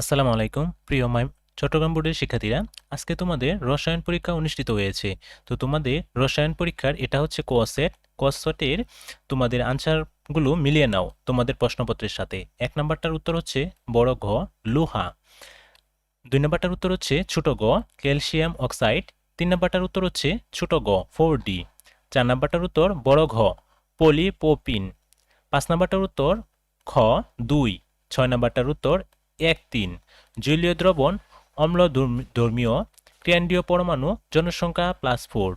আসসালামু আলাইকুম। প্রিয় মাই, চট্টগ্রাম বোর্ডের শিক্ষার্থীরা, আজকে তোমাদের রসায়ন পরীক্ষা অনুষ্ঠিত হয়েছে। তো তোমাদের রসায়ন পরীক্ষার এটা হচ্ছে কোয়াসেট কোয়াসেটের তোমাদের আনসারগুলো মিলিয়ে নাও তোমাদের প্রশ্নপত্রের সাথে। এক নাম্বারটার উত্তর হচ্ছে বড় ঘ, লোহা। দুই নাম্বারটার উত্তর হচ্ছে ছোট গ ক্যালসিয়াম অক্সাইড। তিন নাম্বারটার উত্তর হচ্ছে ছোট গ ফোর ডি চার নাম্বারটার উত্তর বড় ঘ, পলিপোপিন। পাঁচ নাম্বারটার উত্তর খ, দুই। ছয় নাম্বারটার উত্তর এক তিন। জলীয় দ্রবণ অম্ল ধর্ম- ধর্মীয় ক্রিয়ান্ডীয় পরমাণু জনসংখ্যা প্লাস ফোর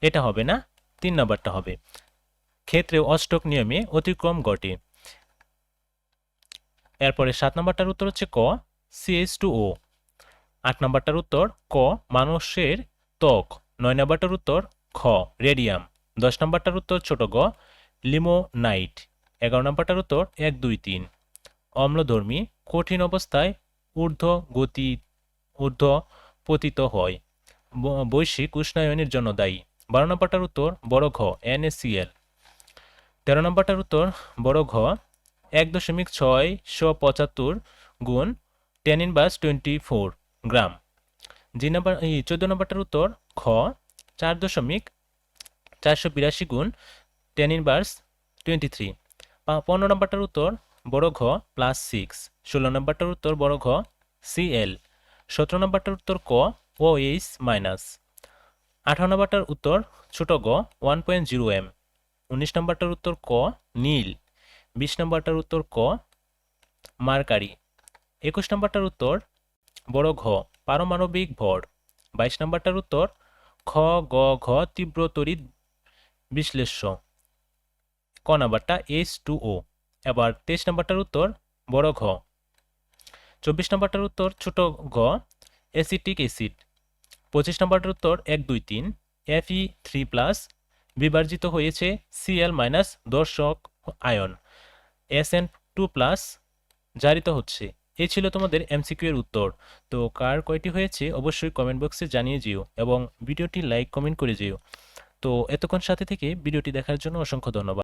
এটা হবে না? তিন নম্বরটা হবে। ক্ষেত্রে অষ্টক নিয়মে অতিক্রম ঘটে। এরপরে সাত নম্বরটার উত্তর হচ্ছে ক সিএস টু ও আট নম্বরটার উত্তর ক, মানুষের ত্বক। নয় নম্বরটার উত্তর খ, রেডিয়াম। দশ নম্বরটার উত্তর ছোট গ, লিমোনাইট। এগারো নাম্বারটার উত্তর এক দুই তিন। অম্লধর্মী কঠিন অবস্থায় ঊর্ধ্ব গতি, ঊর্ধ্ব পতিত হয়। বৈশ্বিক উষ্ণায়নের জন্য দায়ী। বারো নম্বরটার উত্তর, বড় ঘ এনএসিএল তেরো নম্বরটার উত্তর, বড় ঘ, এক দশমিক ছয়শো পঁচাত্তর গুণ ten inverse twenty four gram. জি নাম্বার, এই চোদ্দ নম্বরটার উত্তর খ চার দশমিক চারশো বিরাশি গুণ টেন ইনভার্স টোয়েন্টি থ্রি। পনেরো নম্বরটার উত্তর বড় ঘ প্লাস সিক্স ষোলো নম্বরটার উত্তর বড় ঘ সিএল সতেরো নম্বরটার উত্তর ক ও এইচ মাইনাস আঠারো নম্বরটার উত্তর ছোট গ ওয়ান পয়েন্ট জিরো এম উনিশ নম্বরটার উত্তর ক, নীল। বিশ নম্বরটার উত্তর ক, মার্কারি। একুশ নম্বরটার উত্তর বড় ঘ, পারমাণবিক ভর। বাইশ নম্বরটার উত্তর খ, গ, ঘ তীব্র বিশ্লেষ্য। ক নাম্বারটা এইচ টু ও এবার তেইশ নাম্বারটার উত্তর, বড় ঘ। চব্বিশ নাম্বারটার উত্তর, ছোট ঘ অ্যাসিটিক অ্যাসিড পঁচিশ নাম্বারটার উত্তর, এক, দুই, তিন। এফই থ্রি প্লাস বিভাজিত হয়েছে সিএল মাইনাস দর্শক আয়ন। এস এন টু প্লাস জারিত হচ্ছে। এই ছিল তোমাদের এমসিকিউ এর উত্তর। তো কার কয়টি হয়েছে অবশ্যই কমেন্ট বক্সে জানিয়ে যেও এবং ভিডিওটি লাইক কমেন্ট করে যেও। তো এতক্ষণ সাথে থেকে ভিডিওটি দেখার জন্য অসংখ্য ধন্যবাদ।